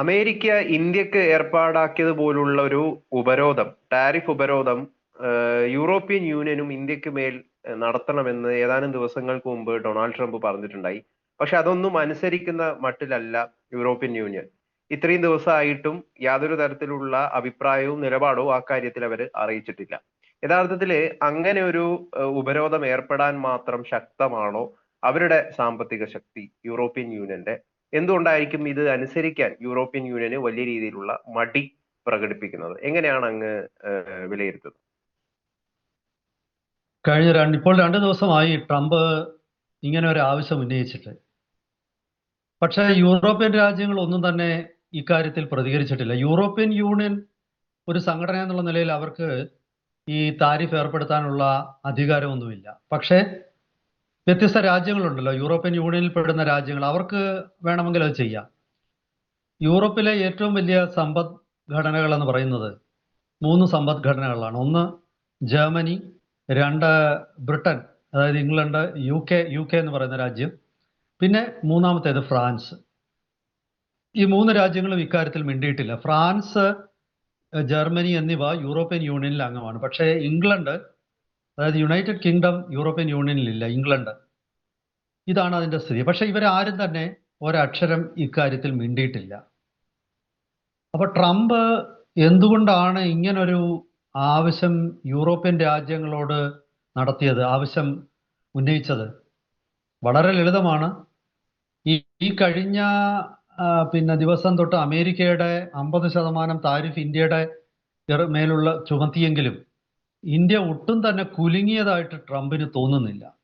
America ഇന്ത്യയ്ക്ക് ഏർപ്പാടാക്കിയത് പോലുള്ള ഒരു ഉപരോധം ടാരിഫ് ഉപരോധം യൂറോപ്യൻ യൂണിയനും ഇന്ത്യയ്ക്ക് മേൽ നടത്തണമെന്ന് ഏതാനും ദിവസങ്ങൾക്ക് മുമ്പ് ഡൊണാൾഡ് ട്രംപ് പറഞ്ഞിട്ടുണ്ടായി. പക്ഷെ അതൊന്നും അനുസരിക്കുന്ന മട്ടിലല്ല യൂറോപ്യൻ യൂണിയൻ. ഇത്രയും ദിവസമായിട്ടും യാതൊരു തരത്തിലുള്ള അഭിപ്രായവും നിലപാടോ ആ കാര്യത്തിൽ അവർ അറിയിച്ചിട്ടില്ല. യഥാർത്ഥത്തിൽ അങ്ങനെ ഒരു ഉപരോധം ഏർപ്പെടാൻ മാത്രം ശക്തമാണോ അവരുടെ സാമ്പത്തിക ശക്തി യൂറോപ്യൻ യൂണിയന്റെ എന്തുകൊണ്ടായിരിക്കും ഇത് അനുസരിക്കാൻ യൂറോപ്യൻ യൂണിയന് വലിയ രീതിയിലുള്ള മടി പ്രകടിപ്പിക്കുന്നത്? എങ്ങനെയാണ് അങ്ങ് വിലയിരുത്തുന്നത്? കഴിഞ്ഞ രണ്ട് ഇപ്പോൾ രണ്ട് ദിവസമായി ട്രംപ് ഇങ്ങനെ ഒരു ആവശ്യം ഉന്നയിച്ചിട്ട്. പക്ഷേ യൂറോപ്യൻ രാജ്യങ്ങൾ ഒന്നും തന്നെ ഇക്കാര്യത്തിൽ പ്രതികരിച്ചിട്ടില്ല. യൂറോപ്യൻ യൂണിയൻ ഒരു സംഘടന എന്നുള്ള നിലയിൽ അവർക്ക് ഈ താരിഫ് ഏർപ്പെടുത്താനുള്ള അധികാരമൊന്നുമില്ല. പക്ഷേ വ്യത്യസ്ത രാജ്യങ്ങളുണ്ടല്ലോ. യൂറോപ്യൻ യൂണിയനിൽ പെടുന്ന രാജ്യങ്ങൾ. അവർക്ക് വേണമെങ്കിൽ അത് ചെയ്യാം. യൂറോപ്പിലെ ഏറ്റവും വലിയ സമ്പദ് ഘടനകൾ എന്ന് പറയുന്നത് മൂന്ന് സമ്പദ് ഘടനകളാണ് ഒന്ന് ജർമ്മനി രണ്ട് ബ്രിട്ടൻ അതായത് England U K U K എന്ന് പറയുന്ന രാജ്യം. പിന്നെ മൂന്നാമത്തേത് ഫ്രാൻസ്. ഈ മൂന്ന് രാജ്യങ്ങളും ഇക്കാര്യത്തിൽ മിണ്ടിയിട്ടില്ല. ഫ്രാൻസ് ജർമ്മനി എന്നിവ യൂറോപ്യൻ യൂണിയനിൽ അംഗമാണ്. പക്ഷേ ഇംഗ്ലണ്ട് അതായത് യുണൈറ്റഡ് കിങ്ഡം യൂറോപ്യൻ യൂണിയനിലില്ല ഇംഗ്ലണ്ട് ഇതാണ് അതിന്റെ സ്ഥിതി. പക്ഷെ ഇവരാരും തന്നെ ഒരക്ഷരം ഇക്കാര്യത്തിൽ മിണ്ടിയിട്ടില്ല. അപ്പോൾ ട്രംപ് എന്തുകൊണ്ടാണ് ഇങ്ങനൊരു ആവശ്യം യൂറോപ്യൻ രാജ്യങ്ങളോട് നടത്തിയത് ആവശ്യം ഉന്നയിച്ചത്? വളരെ ലളിതമാണ്. ഈ ഈ കഴിഞ്ഞ പിന്നെ ദിവസം തൊട്ട് അമേരിക്കയുടെ അമ്പത് ശതമാനം താരിഫ് ഇന്ത്യയുടെ മേലുള്ള ചുമത്തിയെങ്കിലും ഇന്ത്യ ഒട്ടും തന്നെ കുലുങ്ങിയതായിട്ട് ട്രംപിന് തോന്നുന്നില്ല.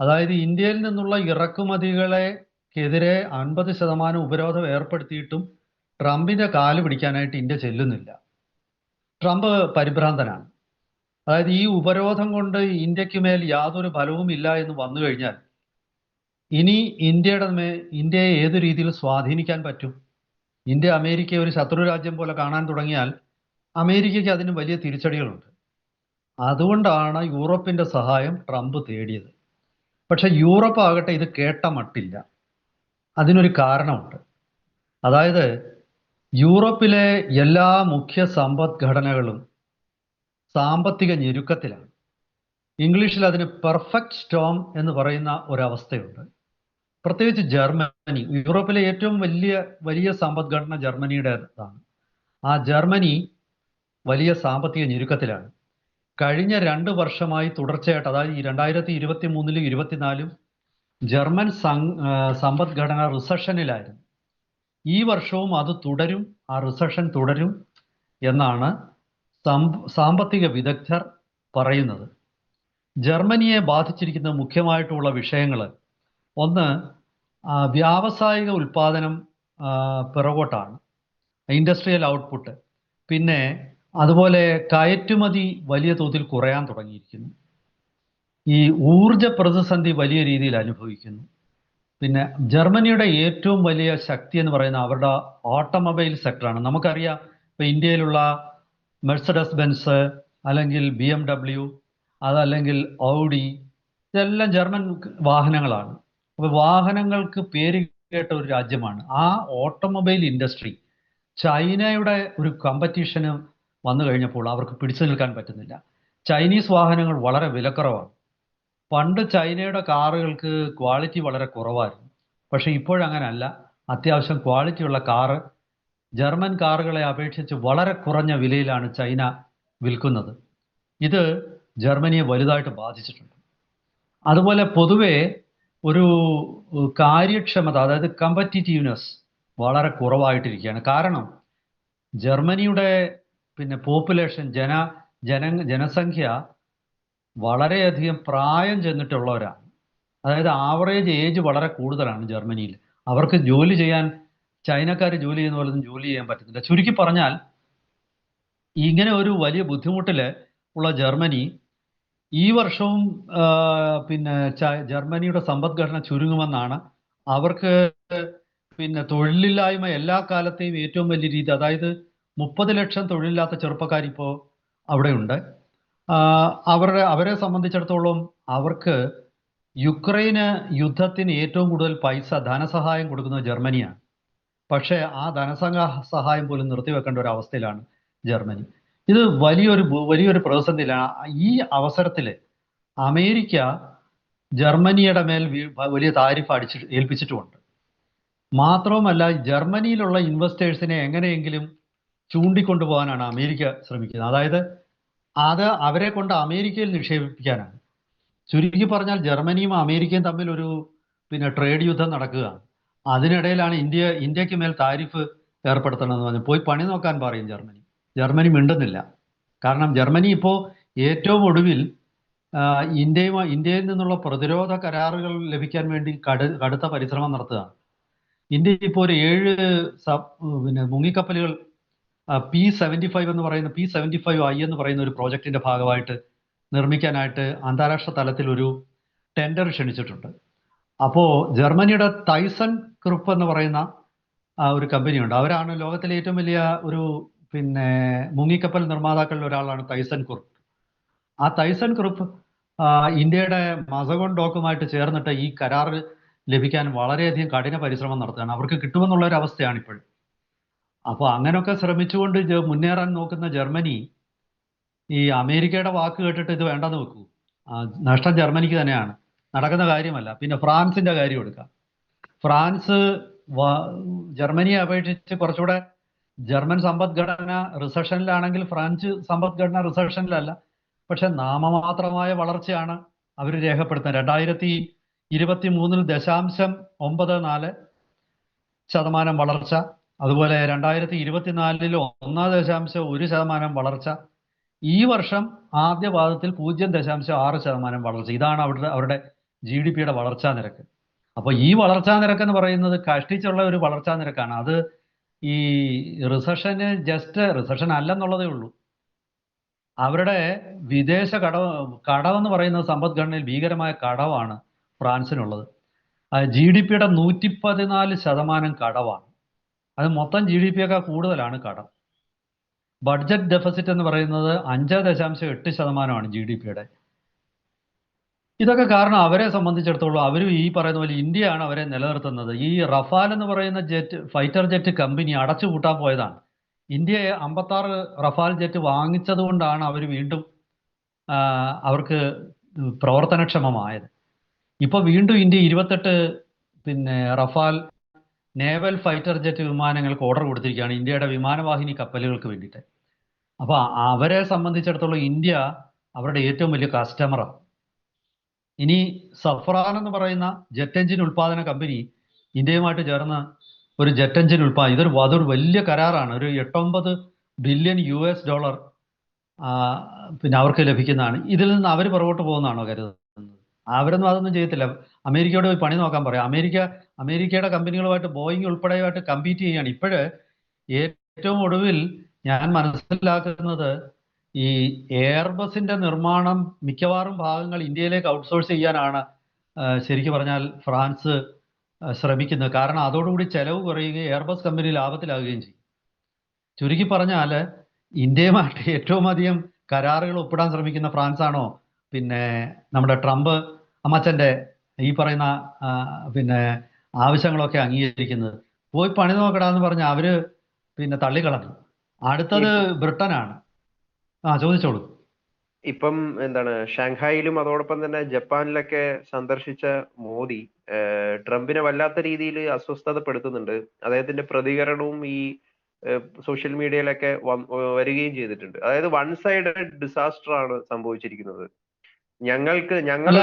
അതായത് ഇന്ത്യയിൽ നിന്നുള്ള ഇറക്കുമതികളെക്കെതിരെ അൻപത് ശതമാനം ഉപരോധം ഏർപ്പെടുത്തിയിട്ടും ട്രംപിന്റെ കാൽ പിടിക്കാനായിട്ട് ഇന്ത്യ ചെല്ലുന്നില്ല. ട്രംപ് പരിഭ്രാന്തനാണ്. അതായത് ഈ ഉപരോധം കൊണ്ട് ഇന്ത്യയ്ക്ക് മേൽ യാതൊരു ഫലവും ഇല്ല എന്ന് വന്നു കഴിഞ്ഞാൽ ഇനി ഇന്ത്യയുടെ മേ ഇന്ത്യയെ ഏത് രീതിയിൽ സ്വാധീനിക്കാൻ പറ്റും? ഇന്ത്യ അമേരിക്കയെ ഒരു ശത്രു രാജ്യം പോലെ കാണാൻ തുടങ്ങിയാൽ അമേരിക്കയ്ക്ക് അതിന് വലിയ തിരിച്ചടികളുണ്ട്. അതുകൊണ്ടാണ് യൂറോപ്പിന്റെ സഹായം ട്രംപ് തേടിയത്. പക്ഷെ യൂറോപ്പ് ആകട്ടെ ഇത് കേട്ട മട്ടില്ല. അതിനൊരു കാരണമുണ്ട്. അതായത് യൂറോപ്പിലെ എല്ലാ മുഖ്യ സമ്പദ്ഘടനകളും സാമ്പത്തിക ഞെരുക്കത്തിലാണ്. ഇംഗ്ലീഷിൽ അതിന് പെർഫെക്റ്റ് സ്റ്റോം എന്ന് പറയുന്ന ഒരവസ്ഥയുണ്ട്. പ്രത്യേകിച്ച് ജർമ്മനി. യൂറോപ്പിലെ ഏറ്റവും വലിയ വലിയ സമ്പദ്ഘടന ജർമ്മനിയുടേതാണ്. ആ ജർമ്മനി വലിയ സാമ്പത്തിക ഞെരുക്കത്തിലാണ്. കഴിഞ്ഞ രണ്ട് വർഷമായി തുടർച്ചയായിട്ട് അതായത് ഈ രണ്ടായിരത്തി ഇരുപത്തി മൂന്നിലും ഇരുപത്തിനാലും ജർമ്മൻ സമ്പദ്ഘടന റിസഷനിലായിരുന്നു. ഈ വർഷവും അത് തുടരും ആ റിസഷൻ തുടരും എന്നാണ് സാമ്പത്തിക വിദഗ്ധർ പറയുന്നത്. ജർമ്മനിയെ ബാധിച്ചിരിക്കുന്ന മുഖ്യമായിട്ടുള്ള വിഷയങ്ങൾ ഒന്ന് വ്യാവസായിക ഉൽപാദനം പിറകോട്ടാണ് ഇൻഡസ്ട്രിയൽ ഔട്ട്പുട്ട്. പിന്നെ അതുപോലെ കയറ്റുമതി വലിയ തോതിൽ കുറയാൻ തുടങ്ങിയിരിക്കുന്നു. ഈ ഊർജ പ്രതിസന്ധി വലിയ രീതിയിൽ അനുഭവിക്കുന്നു. പിന്നെ ജർമ്മനിയുടെ ഏറ്റവും വലിയ ശക്തി എന്ന് പറയുന്ന അവരുടെ ഓട്ടോമൊബൈൽ സെക്ടറാണ്. നമുക്കറിയാം ഇപ്പൊ ഇന്ത്യയിലുള്ള മെഴ്സഡസ് ബെൻസ് അല്ലെങ്കിൽ ബി എം ഡബ്ല്യു അതല്ലെങ്കിൽ ഔഡി ഇതെല്ലാം ജർമ്മൻ വാഹനങ്ങളാണ്. അപ്പൊ വാഹനങ്ങൾക്ക് പേര് കേട്ട ഒരു രാജ്യമാണ്. ആ ഓട്ടോമൊബൈൽ ഇൻഡസ്ട്രി ചൈനയുടെ ഒരു കമ്പറ്റീഷന് വന്നു കഴിഞ്ഞപ്പോൾ അവർക്ക് പിടിച്ചു നിൽക്കാൻ പറ്റുന്നില്ല. ചൈനീസ് വാഹനങ്ങൾ വളരെ വിലക്കുറവാണ്. പണ്ട് ചൈനയുടെ കാറുകൾക്ക് ക്വാളിറ്റി വളരെ കുറവായിരുന്നു. പക്ഷേ ഇപ്പോഴങ്ങനല്ല അത്യാവശ്യം ക്വാളിറ്റിയുള്ള കാറ് ജർമ്മൻ കാറുകളെ അപേക്ഷിച്ച് വളരെ കുറഞ്ഞ വിലയിലാണ് ചൈന വിൽക്കുന്നത്. ഇത് ജർമ്മനിയെ വലുതായിട്ട് ബാധിച്ചിട്ടുണ്ട്. അതുപോലെ പൊതുവെ ഒരു കാര്യക്ഷമത അതായത് കമ്പറ്റിറ്റീവ്നെസ് വളരെ കുറവായിട്ടിരിക്കുകയാണ്. കാരണം ജർമ്മനിയുടെ പിന്നെ പോപ്പുലേഷൻ ജന ജന ജനസംഖ്യ വളരെയധികം പ്രായം ചെന്നിട്ടുള്ളവരാണ്. അതായത് ആവറേജ് ഏജ് വളരെ കൂടുതലാണ് ജർമ്മനിയിൽ. അവർക്ക് ജോലി ചെയ്യാൻ ചൈനക്കാർ ജോലി ചെയ്യുന്ന പോലെ ജോലി ചെയ്യാൻ പറ്റുന്നില്ല ചുരുക്കി പറഞ്ഞാൽ ഇങ്ങനെ ഒരു വലിയ ബുദ്ധിമുട്ടിൽ ഉള്ള ജർമ്മനി ഈ വർഷവും പിന്നെ ജർമ്മനിയുടെ സമ്പദ്ഘടന ചുരുങ്ങുമെന്നാണ് അവർക്ക് പിന്നെ തൊഴിലില്ലായ്മ എല്ലാ കാലത്തെയും ഏറ്റവും വലിയ രീതി. അതായത് മുപ്പത് ലക്ഷം തൊഴിലില്ലാത്ത ചെറുപ്പക്കാർ ഇപ്പോൾ അവിടെയുണ്ട് അവരുടെ അവരെ സംബന്ധിച്ചിടത്തോളം അവർക്ക് യുക്രൈന് യുദ്ധത്തിന് ഏറ്റവും കൂടുതൽ പൈസ ധനസഹായം കൊടുക്കുന്നത് ജർമ്മനിയാണ്. പക്ഷേ ആ ധനസംഘ സഹായം പോലും നിർത്തിവെക്കേണ്ട ഒരു അവസ്ഥയിലാണ് ജർമ്മനി. ഇത് വലിയൊരു വലിയൊരു പ്രതിസന്ധിയിലാണ്. ഈ അവസരത്തിൽ അമേരിക്ക ജർമ്മനിയുടെ മേൽ വലിയ താരിഫ് അടിച്ച് ഏൽപ്പിച്ചിട്ടുമുണ്ട്. മാത്രവുമല്ല ജർമ്മനിയിലുള്ള ഇൻവെസ്റ്റേഴ്സിനെ എങ്ങനെയെങ്കിലും ചൂണ്ടിക്കൊണ്ടുപോകാനാണ് അമേരിക്ക ശ്രമിക്കുന്നത്. അതായത് അത് അവരെ കൊണ്ട് അമേരിക്കയിൽ നിക്ഷേപിപ്പിക്കാനാണ്. ചുരുക്കി പറഞ്ഞാൽ ജർമ്മനിയും അമേരിക്കയും തമ്മിൽ ഒരു പിന്നെ ട്രേഡ് യുദ്ധം നടക്കുകയാണ്. അതിനിടയിലാണ് ഇന്ത്യ ഇന്ത്യയ്ക്ക് മേൽ താരിഫ് ഏർപ്പെടുത്തണമെന്ന് പറഞ്ഞു. പോയി പണി നോക്കാൻ പറയും ജർമ്മനി. ജർമ്മനി മിണ്ടുന്നില്ല. കാരണം ജർമ്മനി ഇപ്പോൾ ഏറ്റവും ഒടുവിൽ ഇന്ത്യയും ഇന്ത്യയിൽ നിന്നുള്ള പ്രതിരോധ കരാറുകൾ ലഭിക്കാൻ വേണ്ടി കടു കടുത്ത പരിശ്രമം നടത്തുകയാണ്. ഇന്ത്യ ഇപ്പോൾ ഒരു ഏഴ് സബ് പിന്നെ മുങ്ങിക്കപ്പലുകൾ പി സെവന്റി ഫൈവ് എന്ന് പറയുന്ന പി സെവന്റി ഫൈവ് ഐ എന്ന് പറയുന്ന ഒരു പ്രോജക്റ്റിന്റെ ഭാഗമായിട്ട് നിർമ്മിക്കാനായിട്ട് അന്താരാഷ്ട്ര തലത്തിൽ ഒരു ടെൻഡർ ക്ഷണിച്ചിട്ടുണ്ട്. അപ്പോൾ ജർമ്മനിയുടെ തൈസൺ ഗ്രൂപ്പ് എന്ന് പറയുന്ന ഒരു കമ്പനിയുണ്ട്. അവരാണ് ലോകത്തിലെ ഏറ്റവും വലിയ ഒരു പിന്നെ മുങ്ങിക്കപ്പൽ നിർമ്മാതാക്കളിൽ ഒരാളാണ് തൈസൺ ഗ്രൂപ്പ് ആ തൈസൺ ഗ്രൂപ്പ് ഇന്ത്യയുടെ മസഗോൺ ഡോക്കുമായിട്ട് ചേർന്നിട്ട് ഈ കരാർ ലഭിക്കാൻ വളരെയധികം കഠിന പരിശ്രമം നടത്തുകയാണ്. അവർക്ക് കിട്ടുമെന്നുള്ള ഒരു അവസ്ഥയാണ് ഇപ്പോൾ അപ്പോൾ അങ്ങനെയൊക്കെ ശ്രമിച്ചുകൊണ്ട് മുന്നേറാൻ നോക്കുന്ന ജർമ്മനി ഈ അമേരിക്കയുടെ വാക്ക് കേട്ടിട്ട് ഇത് വേണ്ടെന്ന് വെക്കൂ. നഷ്ടം ജർമ്മനിക്ക് തന്നെയാണ്. നടക്കുന്ന കാര്യമല്ല. പിന്നെ ഫ്രാൻസിന്റെ കാര്യം എടുക്കാം. ഫ്രാൻസ് ജർമ്മനിയെ അപേക്ഷിച്ച് കുറച്ചുകൂടെ ജർമ്മൻ സമ്പദ്ഘടന റിസഷനിലാണെങ്കിൽ ഫ്രാൻസ് സമ്പദ്ഘടന റിസഷനിലല്ല. പക്ഷെ നാമമാത്രമായ വളർച്ചയാണ് അവർ രേഖപ്പെടുത്തുന്നത്. രണ്ടായിരത്തി ഇരുപത്തി മൂന്നിൽ ദശാംശം ഒമ്പത് നാല് ശതമാനം വളർച്ച. അതുപോലെ രണ്ടായിരത്തി ഇരുപത്തിനാലിൽ ഒന്നാം ദശാംശം ഒരു ശതമാനം വളർച്ച. ഈ വർഷം ആദ്യ പാദത്തിൽ പൂജ്യം ദശാംശം ആറ് ശതമാനം വളർച്ച. ഇതാണ് അവരുടെ അവരുടെ ജി ഡി പിയുടെ വളർച്ചാ നിരക്ക്. അപ്പോൾ ഈ വളർച്ചാ നിരക്ക് എന്ന് പറയുന്നത് കഷ്ടിച്ചുള്ള ഒരു വളർച്ചാ നിരക്കാണ്. അത് ഈ റിസഷന് ജസ്റ്റ് റിസഷൻ അല്ലെന്നുള്ളതേ ഉള്ളൂ. അവരുടെ വിദേശ കടവ് കടമെന്ന് പറയുന്നത് സമ്പദ്ഘടനയിൽ ഭീകരമായ കടവാണ് ഫ്രാൻസിനുള്ളത്. ജി ഡി പിയുടെ നൂറ്റി പതിനാല് ശതമാനം കടവാണ്. അത് മൊത്തം ജി ഡി പിയേക്കാൾ കൂടുതലാണ് കടം. ബഡ്ജറ്റ് ഡെഫിസിറ്റ് എന്ന് പറയുന്നത് അഞ്ച് ദശാംശം എട്ട് ശതമാനമാണ് ജി ഡി പിയുടെ ഇതൊക്കെ കാരണം അവരെ സംബന്ധിച്ചിടത്തോളം അവരും ഈ പറയുന്ന പോലെ ഇന്ത്യയാണ് അവരെ നിലനിർത്തുന്നത്. ഈ റഫാൽ എന്ന് പറയുന്ന ജെറ്റ് ഫൈറ്റർ ജെറ്റ് കമ്പനി അടച്ചുപൂട്ടാൻ പോയതാണ്. ഇന്ത്യയെ അമ്പത്താറ് റഫാൽ ജെറ്റ് വാങ്ങിച്ചത് കൊണ്ടാണ് അവർ വീണ്ടും അവർക്ക് പ്രവർത്തനക്ഷമമായത്. ഇപ്പോൾ വീണ്ടും ഇന്ത്യ ഇരുപത്തെട്ട് പിന്നെ റഫാൽ നേവൽ ഫൈറ്റർ ജെറ്റ് വിമാനങ്ങൾക്ക് ഓർഡർ കൊടുത്തിരിക്കുകയാണ് ഇന്ത്യയുടെ വിമാനവാഹിനി കപ്പലുകൾക്ക് വേണ്ടിയിട്ട്. അപ്പോൾ അവരെ സംബന്ധിച്ചിടത്തോളം ഇന്ത്യ അവരുടെ ഏറ്റവും വലിയ കസ്റ്റമറാണ് ഇനി സഫ്രാൻ എന്ന് പറയുന്ന ജെറ്റ് എഞ്ചിൻ ഉൽപാദന കമ്പനി ഇന്ത്യയുമായിട്ട് ചേർന്ന് ഒരു ജെറ്റ് എഞ്ചിൻ ഉൽപാദനം ഇതൊരു അതൊരു വലിയ കരാറാണ്. ഒരു എട്ടൊമ്പത് ബില്യൺ യു എസ് ഡോളർ പിന്നെ അവർക്ക് ലഭിക്കുന്നതാണ്. ഇതിൽ നിന്ന് അവർ പുറകോട്ട് പോകുന്നതാണോ കരുതുന്നത്? അവരൊന്നും അതൊന്നും ചെയ്യത്തില്ല. അമേരിക്കയോട് പോയി പണി നോക്കാൻ പറയാം. അമേരിക്ക അമേരിക്കയുടെ കമ്പനികളുമായിട്ട് ബോയിങ് ഉൾപ്പെടെയായിട്ട് കമ്പീറ്റ് ചെയ്യുകയാണ്. ഇപ്പോഴ് ഏറ്റവും ഒടുവിൽ ഞാൻ മനസ്സിലാക്കുന്നത് ഈ എയർബസിന്റെ നിർമ്മാണം മിക്കവാറും ഭാഗങ്ങൾ ഇന്ത്യയിലേക്ക് ഔട്ട്സോഴ്സ് ചെയ്യാനാണ് ശരിക്കും പറഞ്ഞാൽ ഫ്രാൻസ് ശ്രമിക്കുന്നത്. കാരണം അതോടുകൂടി ചെലവ് കുറയുകയും എയർബസ് കമ്പനി ലാഭത്തിലാകുകയും ചെയ്യും. ചുരുക്കി പറഞ്ഞാൽ ഇന്ത്യയുമായിട്ട് ഏറ്റവും അധികം കരാറുകൾ ഒപ്പിടാൻ ശ്രമിക്കുന്ന ഫ്രാൻസ് ആണോ പിന്നെ നമ്മുടെ ട്രംപ് അമ്മച്ചന്റെ ഈ പറയുന്ന പിന്നെ ആവശ്യങ്ങളൊക്കെ അംഗീകരിക്കുന്നത്. പോയി പണി നോക്കടാ എന്ന് പറഞ്ഞ അവർ പിന്നെ തള്ളിക്കളഞ്ഞു. അടുത്തത് ബ്രിട്ടനാണ്. ആ ചോദിച്ചോളൂ. ഇപ്പം എന്താണ് ഷാങ്ഹായിലും അതോടൊപ്പം തന്നെ ജപ്പാനിലൊക്കെ സന്ദർശിച്ച മോദി ട്രംപിനെ വല്ലാത്ത രീതിയിൽ അസ്വസ്ഥതപ്പെടുത്തുന്നുണ്ട്. അദ്ദേഹത്തിന്റെ പ്രതികരണവും ഈ സോഷ്യൽ മീഡിയയിലൊക്കെ വരികയും ചെയ്തിട്ടുണ്ട്. അതായത് വൺ സൈഡ് ഡിസാസ്റ്റർ ആണ് സംഭവിച്ചിരിക്കുന്നത്. ഞങ്ങൾക്ക് ഞങ്ങൾ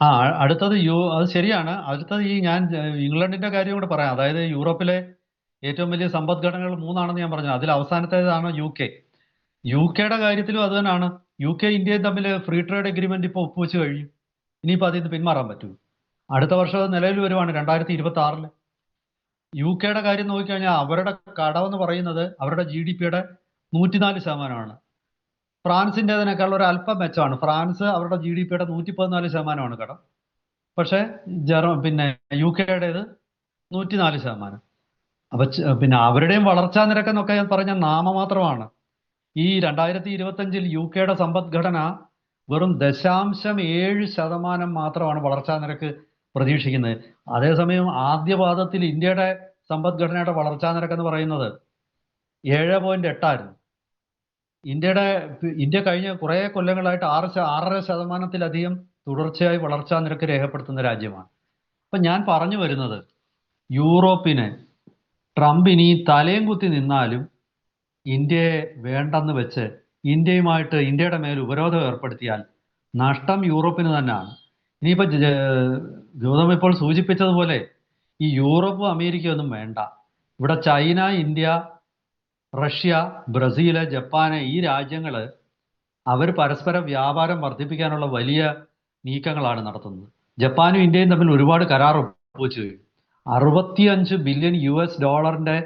ആ അടുത്തത് യു അത് ശരിയാണ്. അടുത്തത് ഈ ഞാൻ ഇംഗ്ലണ്ടിന്റെ കാര്യം കൂടെ പറയാം. അതായത് യൂറോപ്പിലെ ഏറ്റവും വലിയ സമ്പദ്ഘടനകൾ മൂന്നാണെന്ന് ഞാൻ പറഞ്ഞു അതിൽ അവസാനത്തേതാണ് യു കെ. യു കെയുടെ കാര്യത്തിലും അത് തന്നെയാണ്. യു കെ ഇന്ത്യയും തമ്മിൽ ഫ്രീ ട്രേഡ് അഗ്രിമെന്റ് ഇപ്പോൾ ഒപ്പുവെച്ച് കഴിഞ്ഞു. ഇനിയിപ്പോൾ അതിൽ നിന്ന് പിന്മാറാൻ പറ്റുമോ അടുത്ത വർഷം അത് നിലവിൽ വരുവാണ് രണ്ടായിരത്തി ഇരുപത്തി ആറിൽ യു കെയുടെ കാര്യം നോക്കിക്കഴിഞ്ഞാൽ അവരുടെ കടമെന്ന് പറയുന്നത് അവരുടെ ജി ഡി പിയുടെ നൂറ്റിനാല് ശതമാനമാണ്. ഫ്രാൻസിന്റെതിനേക്കാൾ ഒരു അല്പം മെച്ചമാണ്. ഫ്രാൻസ് അവരുടെ ജി ഡി പിയുടെ നൂറ്റി പതിനാല് ശതമാനമാണ് കടം പക്ഷേ ജർമ്മ പിന്നെ യു കെയുടേത് നൂറ്റിനാല് ശതമാനം. അപ്പൊ പിന്നെ അവരുടെയും വളർച്ചാ നിരക്കെന്നൊക്കെ ഞാൻ പറഞ്ഞ നാമമാത്രമാണ്. ഈ രണ്ടായിരത്തി ഇരുപത്തഞ്ചിൽ യു കെയുടെ സമ്പദ്ഘടന വെറും ദശാംശം ഏഴ് ശതമാനം മാത്രമാണ് വളർച്ചാ നിരക്ക് പ്രതീക്ഷിക്കുന്നത്. അതേസമയം ആദ്യപാദത്തിൽ ഇന്ത്യയുടെ സമ്പദ്ഘടനയുടെ വളർച്ചാ നിരക്ക് എന്ന് പറയുന്നത് ഏഴ് പോയിന്റ് എട്ടായിരുന്നു ഇന്ത്യയുടെ ഇന്ത്യ കഴിഞ്ഞ കുറേ കൊല്ലങ്ങളായിട്ട് ആറ് ആറര ശതമാനത്തിലധികം തുടർച്ചയായി വളർച്ചാ നിരക്ക് രേഖപ്പെടുത്തുന്ന രാജ്യമാണ്. അപ്പൊ ഞാൻ പറഞ്ഞു വരുന്നത് യൂറോപ്പിന് ട്രംപ് ഇനി തലയും കുത്തി നിന്നാലും ഇന്ത്യയെ വേണ്ടെന്ന് വെച്ച് ഇന്ത്യയുമായിട്ട് ഇന്ത്യയുടെ മേൽ ഉപരോധം ഏർപ്പെടുത്തിയാൽ നഷ്ടം യൂറോപ്പിന് തന്നെയാണ്. ഇനിയിപ്പോ ഗൗതം ഇപ്പോൾ സൂചിപ്പിച്ചതുപോലെ ഈ യൂറോപ്പും അമേരിക്കയൊന്നും വേണ്ട. ഇവിടെ ചൈന ഇന്ത്യ റഷ്യ ബ്രസീൽ ജപ്പാന് ഈ രാജ്യങ്ങൾ അവർ പരസ്പര വ്യാപാരം വർദ്ധിപ്പിക്കാനുള്ള വലിയ നീക്കങ്ങളാണ് നടത്തുന്നത്. ജപ്പാനും ഇന്ത്യയും തമ്മിൽ ഒരുപാട് കരാർ ഒപ്പുവെച്ചു. കഴിഞ്ഞു അറുപത്തിയഞ്ച് ബില്യൺ യു എസ് ഡോളറിന്റെ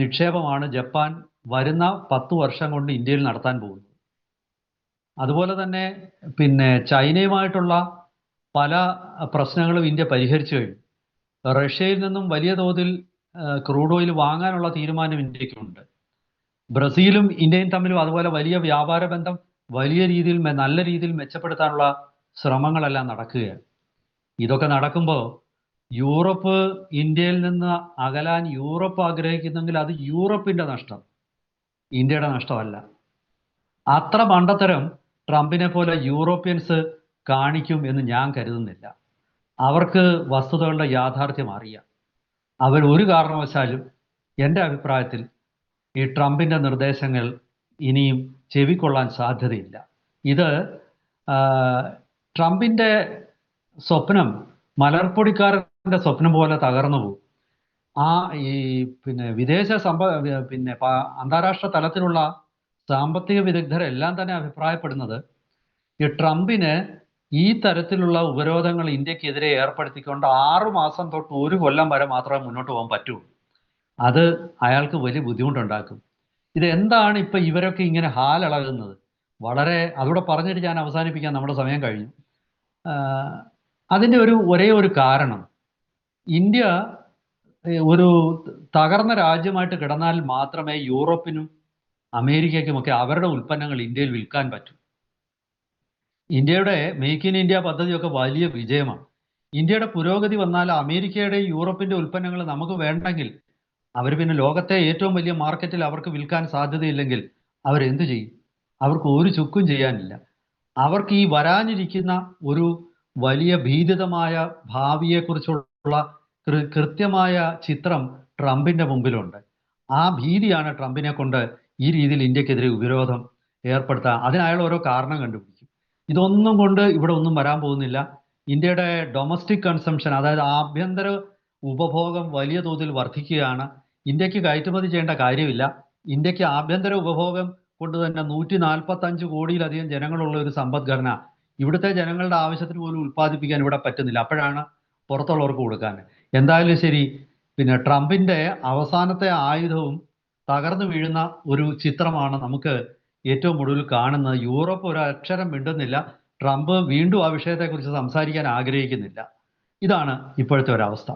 നിക്ഷേപമാണ് ജപ്പാൻ വരുന്ന പത്ത് വർഷം കൊണ്ട് ഇന്ത്യയിൽ നടത്താൻ പോകുന്നത്. അതുപോലെ തന്നെ പിന്നെ ചൈനയുമായിട്ടുള്ള പല പ്രശ്നങ്ങളും ഇന്ത്യ പരിഹരിച്ചു കഴിഞ്ഞു. റഷ്യയിൽ നിന്നും വലിയ തോതിൽ ക്രൂഡ് ഓയിൽ വാങ്ങാനുള്ള തീരുമാനം ഇന്ത്യക്കുണ്ട്. ബ്രസീലും ഇന്ത്യയും തമ്മിലും അതുപോലെ വലിയ വ്യാപാര ബന്ധം വലിയ രീതിയിൽ നല്ല രീതിയിൽ മെച്ചപ്പെടുത്താനുള്ള ശ്രമങ്ങളെല്ലാം നടക്കുകയാണ്. ഇതൊക്കെ നടക്കുമ്പോൾ യൂറോപ്പ് ഇന്ത്യയിൽ നിന്ന് അകലാൻ യൂറോപ്പ് ആഗ്രഹിക്കുന്നെങ്കിൽ അത് യൂറോപ്പിന്റെ നഷ്ടം ഇന്ത്യയുടെ നഷ്ടമല്ല. അത്ര മണ്ടത്തരം ട്രംപിനെ പോലെ യൂറോപ്യൻസ് കാണിക്കും എന്ന് ഞാൻ കരുതുന്നില്ല. അവർക്ക് വസ്തുതകളുടെ യാഥാർത്ഥ്യം അറിയാം. അവർ ഒരു കാരണവശാലും എന്റെ അഭിപ്രായത്തിൽ ഈ ട്രംപിന്റെ നിർദ്ദേശങ്ങൾ ഇനിയും ചെവിക്കൊള്ളാൻ സാധ്യതയില്ല. ഇത് ട്രംപിന്റെ സ്വപ്നം മലർപ്പൊടിക്കാരന്റെ സ്വപ്നം പോലെ തകർന്നു പോകും. ആ ഈ പിന്നെ വിദേശ സമ്പ പിന്നെ അന്താരാഷ്ട്ര തലത്തിലുള്ള സാമ്പത്തിക വിദഗ്ധരെല്ലാം തന്നെ അഭിപ്രായപ്പെടുന്നത് ഈ ട്രംപിന് ഈ തരത്തിലുള്ള ഉപരോധങ്ങൾ ഇന്ത്യക്കെതിരെ ഏർപ്പെടുത്തിക്കൊണ്ട് ആറു മാസം തൊട്ട് ഒരു കൊല്ലം വരെ മാത്രമേ മുന്നോട്ട് പോകാൻ പറ്റൂ. അത് അയാൾക്ക് വലിയ ബുദ്ധിമുട്ടുണ്ടാക്കും. ഇത് എന്താണ് ഇപ്പൊ ഇവരൊക്കെ ഇങ്ങനെ ഹാലിളകുന്നത്? വളരെ അതുകൂടെ പറഞ്ഞിട്ട് ഞാൻ അവസാനിപ്പിക്കാൻ നമ്മുടെ സമയം കഴിഞ്ഞു. അതിന്റെ ഒരു ഒരേ ഒരു കാരണം. ഇന്ത്യ ഒരു തകർന്ന രാജ്യമായിട്ട് കിടന്നാൽ മാത്രമേ യൂറോപ്പിനും അമേരിക്കയ്ക്കുമൊക്കെ അവരുടെ ഉൽപ്പന്നങ്ങൾ ഇന്ത്യയിൽ വിൽക്കാൻ പറ്റൂ. ഇന്ത്യയുടെ മേക്ക് ഇൻ ഇന്ത്യ പദ്ധതിയൊക്കെ വലിയ വിജയമാണ്. ഇന്ത്യയുടെ പുരോഗതി വന്നാൽ അമേരിക്കയുടെ യൂറോപ്പിന്റെ ഉൽപ്പന്നങ്ങൾ നമുക്ക് വേണ്ടെങ്കിൽ അവർ പിന്നെ ലോകത്തെ ഏറ്റവും വലിയ മാർക്കറ്റിൽ അവർക്ക് വിൽക്കാൻ സാധ്യതയില്ലെങ്കിൽ അവരെന്ത് ചെയ്യും? അവർക്ക് ഒരു ചുക്കും ചെയ്യാനില്ല. അവർക്ക് ഈ വരാനിരിക്കുന്ന ഒരു വലിയ ഭീതിതമായ ഭാവിയെക്കുറിച്ചുള്ള കുറിച്ചുള്ള കൃത്യമായ ചിത്രം ട്രംപിന്റെ മുമ്പിലുണ്ട്. ആ ഭീതിയാണ് ട്രംപിനെ കൊണ്ട് ഈ രീതിയിൽ ഇന്ത്യക്കെതിരെ ഉപരോധം ഏർപ്പെടുത്താൻ അതിനായുള്ള ഓരോ കാരണം കണ്ടുപിടിക്കും. ഇതൊന്നും കൊണ്ട് ഇവിടെ ഒന്നും വരാൻ പോകുന്നില്ല. ഇന്ത്യയുടെ ഡൊമസ്റ്റിക് കൺസംഷൻ അതായത് ആഭ്യന്തര ഉപഭോഗം വലിയ തോതിൽ വർദ്ധിക്കുകയാണ് ഇന്ത്യയ്ക്ക് കയറ്റുമതി ചെയ്യേണ്ട കാര്യമില്ല. ഇന്ത്യയ്ക്ക് ആഭ്യന്തര ഉപഭോഗം കൊണ്ട് തന്നെ നൂറ്റി നാൽപ്പത്തി അഞ്ച് കോടിയിലധികം ജനങ്ങളുള്ള ഒരു സമ്പദ്ഘടന ഇവിടുത്തെ ജനങ്ങളുടെ ആവശ്യത്തിന് പോലും ഉൽപ്പാദിപ്പിക്കാൻ ഇവിടെ പറ്റുന്നില്ല. അപ്പോഴാണ് പുറത്തുള്ളവർക്ക് കൊടുക്കാൻ. എന്തായാലും ശരി പിന്നെ ട്രംപിന്റെ അവസാനത്തെ ആയുധവും തകർന്നു വീഴുന്ന ഒരു ചിത്രമാണ് നമുക്ക് ഏറ്റവും ഒടുവിൽ കാണുന്നത് യൂറോപ്പ് ഒരു അക്ഷരം മിണ്ടുന്നില്ല. ട്രംപ് വീണ്ടും ആ വിഷയത്തെക്കുറിച്ച് സംസാരിക്കാൻ ആഗ്രഹിക്കുന്നില്ല. ഇതാണ് ഇപ്പോഴത്തെ ഒരവസ്ഥ.